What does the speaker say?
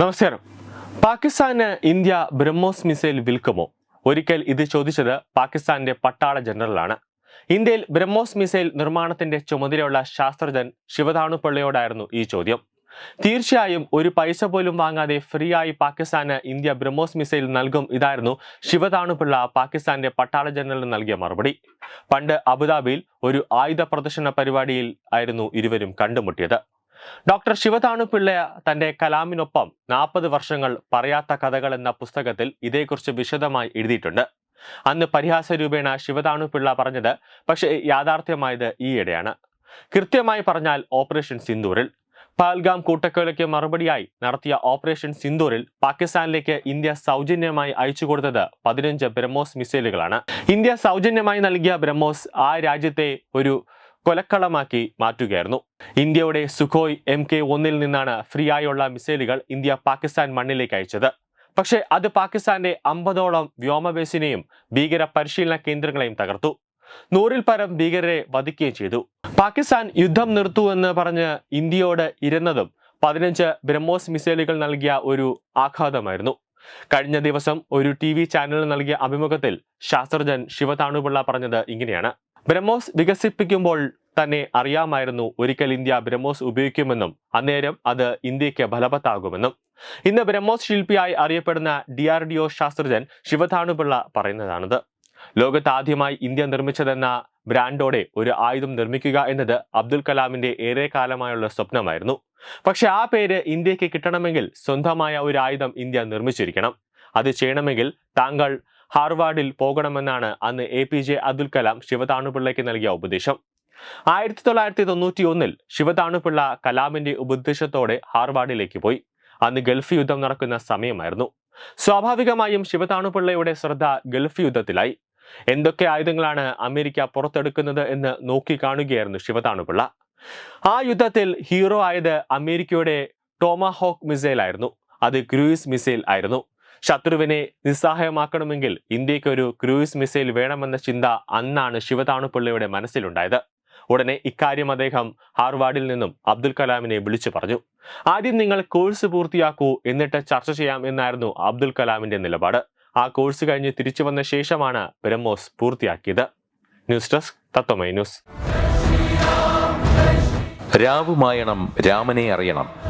നമസ്കാരം. പാകിസ്ഥാന് India BrahMos missile വിൽക്കുമോ? ഒരിക്കൽ ഇത് ചോദിച്ചത് പാകിസ്ഥാന്റെ പട്ടാള ജനറലാണ്. ഇന്ത്യയിൽ ബ്രഹ്മോസ് മിസൈൽ നിർമ്മാണത്തിന്റെ ചുമതലയുള്ള ശാസ്ത്രജ്ഞൻ ശിവതാണുപിള്ളയോടായിരുന്നു ഈ ചോദ്യം. തീർച്ചയായും ഒരു പൈസ പോലും വാങ്ങാതെ ഫ്രീ ആയി പാകിസ്ഥാന് ഇന്ത്യ ബ്രഹ്മോസ് മിസൈൽ നൽകും ഇതായിരുന്നു ശിവതാണുപിള്ള പാകിസ്ഥാന്റെ പട്ടാള ജനറലിന് നൽകിയ മറുപടി. പണ്ട് അബുദാബിയിൽ ഒരു ആയുധ പ്രദർശന പരിപാടിയിൽ ആയിരുന്നു ഇരുവരും കണ്ടുമുട്ടിയത്. ഡോക്ടർ ശിവതാണു പിള്ള തന്റെ കലാമിനൊപ്പം നാൽപ്പത് വർഷങ്ങൾ പറയാത്ത കഥകൾ എന്ന പുസ്തകത്തിൽ ഇതേക്കുറിച്ച് വിശദമായി എഴുതിയിട്ടുണ്ട്. അന്ന് പരിഹാസ രൂപേണ ശിവതാണു പിള്ള പറഞ്ഞത് പക്ഷേ യാഥാർത്ഥ്യമായത് ഈയിടെയാണ്. കൃത്യമായി പറഞ്ഞാൽ ഓപ്പറേഷൻ സിന്ദൂറിൽ. പാൽഗാം കൂട്ടക്കൊലയ്ക്ക് മറുപടിയായി നടത്തിയ ഓപ്പറേഷൻ സിന്ദൂറിൽ പാകിസ്ഥാനിലേക്ക് ഇന്ത്യ സൗജന്യമായി അയച്ചു കൊടുത്തത് പതിനഞ്ച് ബ്രഹ്മോസ് മിസൈലുകളാണ്. ഇന്ത്യ സൗജന്യമായി നൽകിയ ബ്രഹ്മോസ് ആ രാജ്യത്തെ ഒരു കൊലക്കളമാക്കി മാറ്റുകയായിരുന്നു. ഇന്ത്യയുടെ സുഖോയ് എം കെ ഒന്നിൽ നിന്നാണ് ഫ്രീ ആയുള്ള മിസൈലുകൾ ഇന്ത്യ പാകിസ്ഥാൻ മണ്ണിലേക്ക് അയച്ചത്. പക്ഷേ അത് പാകിസ്ഥാന്റെ അമ്പതോളം വ്യോമബേസിനെയും ഭീകര പരിശീലന കേന്ദ്രങ്ങളെയും തകർത്തു. നൂറിൽ പരം ഭീകരരെ വധിക്കുകയും ചെയ്തു. പാകിസ്ഥാൻ യുദ്ധം നിർത്തൂ എന്ന് പറഞ്ഞ് ഇന്ത്യയോട് ഇരുന്നതും പതിനഞ്ച് ബ്രഹ്മോസ് മിസൈലുകൾ നൽകിയ ഒരു ആഘാതമായിരുന്നു. കഴിഞ്ഞ ദിവസം ഒരു ടി വി ചാനലിന് നൽകിയ അഭിമുഖത്തിൽ ശാസ്ത്രജ്ഞൻ ശിവതാണുപിള്ള പറഞ്ഞത് ഇങ്ങനെയാണ്. ബ്രഹ്മോസ് വികസിപ്പിക്കുമ്പോൾ തന്നെ അറിയാമായിരുന്നു ഒരിക്കൽ ഇന്ത്യ ബ്രഹ്മോസ് ഉപയോഗിക്കുമെന്നും അന്നേരം അത് ഇന്ത്യയ്ക്ക് ഫലവത്താകുമെന്നും. ഇന്ന് ബ്രഹ്മോസ് ശില്പിയായി അറിയപ്പെടുന്ന ഡി ആർ ഡി ഒ ശാസ്ത്രജ്ഞൻ ശിവതാണുപിള്ള പറയുന്നതാണിത്. ലോകത്ത് ആദ്യമായി ഇന്ത്യ നിർമ്മിച്ചതെന്ന ബ്രാൻഡോടെ ഒരു ആയുധം നിർമ്മിക്കുക എന്നത് അബ്ദുൽ കലാമിന്റെ ഏറെ കാലമായുള്ള സ്വപ്നമായിരുന്നു. പക്ഷെ ആ പേര് ഇന്ത്യയ്ക്ക് കിട്ടണമെങ്കിൽ സ്വന്തമായ ഒരു ആയുധം ഇന്ത്യ നിർമ്മിച്ചിരിക്കണം. അത് ചെയ്യണമെങ്കിൽ താങ്കൾ ഹാർവാർഡിൽ പോകണമെന്നാണ് അന്ന് A P J Abdul Kalam ശിവതാണുപിള്ളയ്ക്ക് നൽകിയ ഉപദേശം. ആയിരത്തി തൊള്ളായിരത്തി തൊണ്ണൂറ്റി ഒന്നിൽ ശിവതാണുപിള്ള കലാമിന്റെ ഉപദേശത്തോടെ ഹാർവാർഡിലേക്ക് പോയി. അന്ന് ഗൾഫ് യുദ്ധം നടക്കുന്ന സമയമായിരുന്നു. സ്വാഭാവികമായും ശിവതാണുപിള്ളയുടെ ശ്രദ്ധ ഗൾഫ് യുദ്ധത്തിലായി. എന്തൊക്കെ ആയുധങ്ങളാണ് അമേരിക്ക പുറത്തെടുക്കുന്നത് എന്ന് നോക്കി കാണുകയായിരുന്നു ശിവതാണുപിള്ള. ആ യുദ്ധത്തിൽ ഹീറോ ആയത് അമേരിക്കയുടെ ടോമാഹോക്ക് മിസൈൽ ആയിരുന്നു അത് ക്രൂയിസ് മിസൈൽ ആയിരുന്നു. ശത്രുവിനെ നിസ്സഹായമാക്കണമെങ്കിൽ ഇന്ത്യയ്ക്ക് ഒരു ക്രൂയിസ് മിസൈൽ വേണമെന്ന ചിന്ത അന്നാണ് ശിവതാണുപിള്ളയുടെ മനസ്സിലുണ്ടായത്. ഉടനെ ഇക്കാര്യം അദ്ദേഹം ഹാർവാർഡിൽ നിന്നും അബ്ദുൽ കലാമിനെ വിളിച്ചു പറഞ്ഞു. ആദ്യം നിങ്ങൾ കോഴ്സ് പൂർത്തിയാക്കൂ എന്നിട്ട് ചർച്ച ചെയ്യാം എന്നായിരുന്നു അബ്ദുൽ കലാമിന്റെ നിലപാട്. ആ കോഴ്സ് കഴിഞ്ഞ് തിരിച്ചു വന്ന ശേഷമാണ് ബ്രഹ്മോസ് പൂർത്തിയാക്കിയത്. News desk Tatwamayi news. രാവുമായണം രാമനെ അറിയണം.